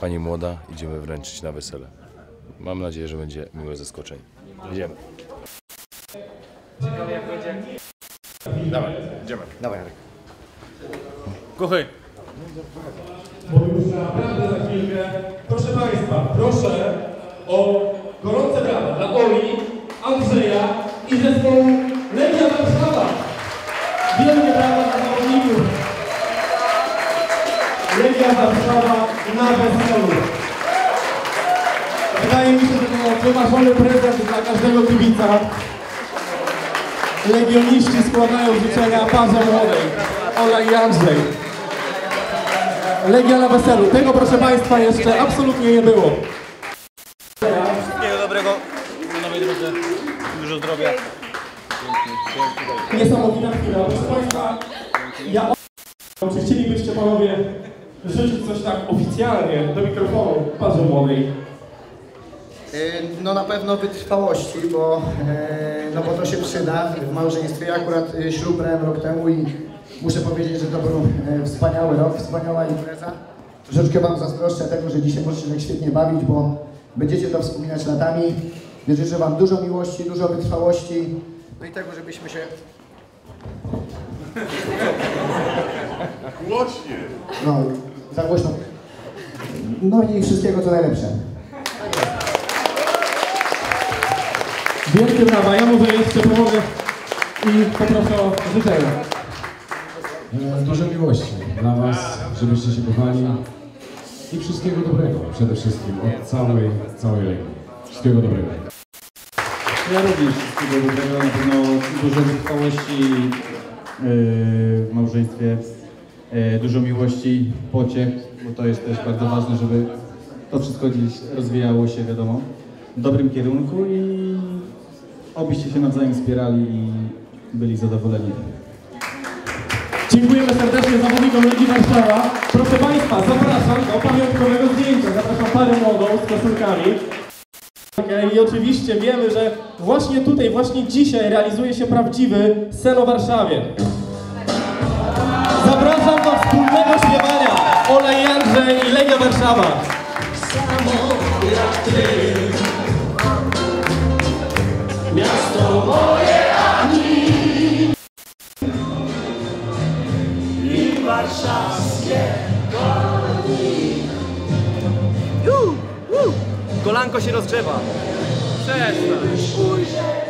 pani młoda idziemy wręczyć na wesele. Mam nadzieję, że będzie miłe zaskoczenie. Idziemy. Dawaj, idziemy. Dawaj, Jarek. Kuchy. bo już naprawdę za chwilkę. Proszę Państwa, proszę o gorące brawa dla Oli, Andrzeja i zespołu Legia Warszawa na weselu. Wydaje mi się, że to wymarzony prezent dla każdego kibica. Legioniści składają życzenia parze młodej. Ola i Andrzej. Legia na weselu. Tego proszę Państwa jeszcze absolutnie nie było. Wszystkiego dobrego na nowej drodze. Dużo zdrowia. Niesamowita chwila. Proszę Państwa, ja czy chcielibyście Panowie życzyć coś tak oficjalnie do mikrofonu parze młodej? Y, No na pewno wytrwałości, bo, e, no bo to się przyda w małżeństwie. Ja akurat y, ślub brałem rok temu i muszę powiedzieć, że to był e, wspaniały rok, wspaniała impreza. Troszeczkę Wam zazdroszczę tego, że dzisiaj możecie tak świetnie bawić, bo będziecie to wspominać latami. Więc życzę Wam dużo miłości, dużo wytrwałości, no i tego, żebyśmy się... Głośnie. No, za głośno. No i wszystkiego co najlepsze. Wielkie brawa. Ja może jeszcze pomogę i poproszę o życzenia. E, Dużo miłości dla Was, żebyście się kochali i wszystkiego dobrego przede wszystkim od całej, całej Legii. Wszystkiego dobrego. Ja również wszystkiego dobrego, na pewno dużo wytrwałości yy, w małżeństwie, dużo miłości, pociech, bo to jest też bardzo ważne, żeby to wszystko gdzieś rozwijało się, wiadomo, w dobrym kierunku i obyście się nawzajem wspierali i byli zadowoleni. Dziękujemy serdecznie zawodnikom Legii Warszawa. Proszę Państwa, zapraszam do pamiątkowego zdjęcia. Zapraszam parę młodą z koszulkami. I oczywiście wiemy, że właśnie tutaj, właśnie dzisiaj realizuje się prawdziwy sen o Warszawie. Zapraszam do wspólnego śpiewania Ola i Andrzej i Legia Warszawa. Kolanko się rozgrzewa. Przestań.